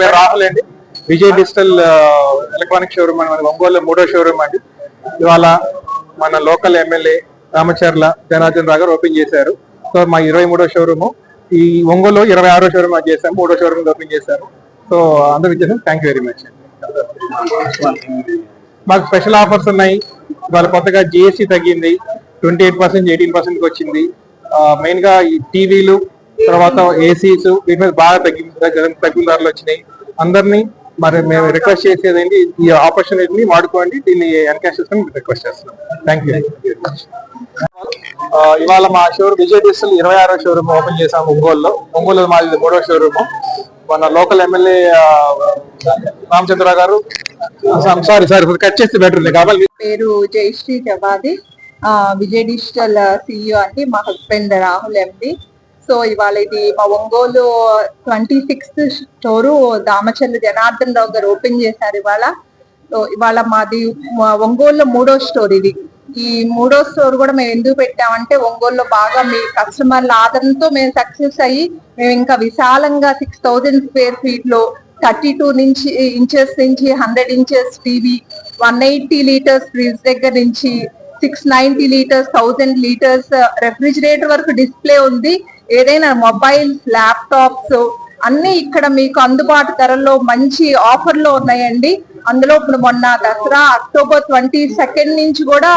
పేరు రాహుల్ అండి. Vijay digital electronic showroom అని మన ఒంగోలు మూడో షోరూమ్ అండి. ఇవాళ మన లోకల్ ఎమ్మెల్యే రామచర్ల జనార్దన్ రావు గారు ఓపెన్ చేశారు. సో మా ఇరవై మూడో షోరూమ్ ఈ ఒంగోలు ఇరవై ఆరో షోరూమ్ అది చేశాము మూడో షోరూమ్ ఓపెన్ చేశారు. సో అందరూ ఇచ్చేసాం థ్యాంక్ యూ వెరీ మచ్ మాకు స్పెషల్ ఆఫర్స్ ఉన్నాయి. ఇవాళ కొత్తగా జిఎస్టీ తగ్గింది. Twenty eight percent eighteen percent వచ్చింది. మెయిన్గా ఈ టీవీలు తర్వాత ఏసీస్ వీటి మీద బాగా తగ్గి తగ్గి- తగ్గిన ధరలు వచ్చినాయి. అందరినీ మరి మేము రిక్వెస్ట్ చేసేది ఏంటి ఈ ఆపర్చునిటీని వాడుకోండి దీన్ని ఎన్కాష్ చేసుకొని రిక్వెస్ట్ చేస్తున్నాం. థ్యాంక్ యూ ఇవాళ మా షోరూమ్ విజయ్ డిజిటల్ ఇరవై ఆరో షోరూమ్ ఓపెన్ చేసాము ఒంగోలులో. ఒంగోలు మాది మూడో షోరూమ్ మన లోకల్ ఎమ్మెల్యే రామచంద్ర గారు. సారీ సారీ కట్ చేస్తే బెటర్ కాబట్టి పేరు జయశ్రీ జవాది. ఆ, విజయ్ డిజిటల్ సిఇఓ అండి. మా హస్బెండ్ రాహుల్ ఎండి సో ఇవాళ ఇది మా Ongole twenty sixth store Damacharla Janardhan Rao గారు ఓపెన్ చేశారు ఇవాళ. సో ఇవాళ మాది ఒంగోలులో మూడో స్టోర్ ఇది. ఈ మూడో స్టోర్ కూడా మేము ఎందుకు పెట్టామంటే ఒంగోలులో బాగా మీ కస్టమర్ల ఆదరణతో మేము సక్సెస్ అయ్యి మేము ఇంకా విశాలంగా సిక్స్ థౌజండ్ స్క్వేర్ ఫీట్లో థర్టీ టూ నుంచి ఇంచెస్ నుంచి hundred inches TV one eighty litres fridge దగ్గర నుంచి six ninety litres thousand litres refrigerator వరకు డిస్ప్లే ఉంది. ఏదైనా మొబైల్ ల్యాప్టాప్స్ అన్ని ఇక్కడ మీకు అందుబాటు ధరల్లో మంచి ఆఫర్లో ఉన్నాయండి. అందులో ఇప్పుడు మొన్న దసరా అక్టోబర్ ట్వంటీ సెకండ్ నుంచి కూడా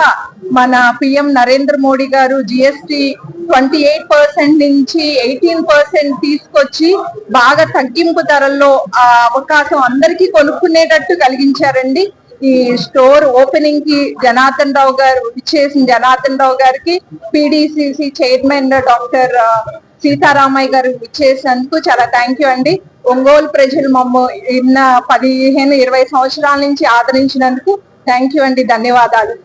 మన PM Narendra Modi garu GST twenty eight percent నుంచి ఎయిటీన్ పర్సెంట్ తీసుకొచ్చి బాగా తగ్గింపు ధరల్లో ఆ అవకాశం అందరికీ కొనుక్కునేటట్టు కలిగించారండి. ఈ స్టోర్ ఓపెనింగ్కి జనార్దన్ రావు గారు ఇచ్చేసిన జనార్దన్ రావు గారికి పిడిసిసి చైర్మన్ డాక్టర్ సీతారామయ్య గారు ఇచ్చేసినందుకు చాలా థ్యాంక్ యూ అండి. ఒంగోలు ప్రజలు మమ్మ ఇన్న పదిహేను ఇరవై సంవత్సరాల నుంచి ఆదరించినందుకు థ్యాంక్ యూ అండి. ధన్యవాదాలు.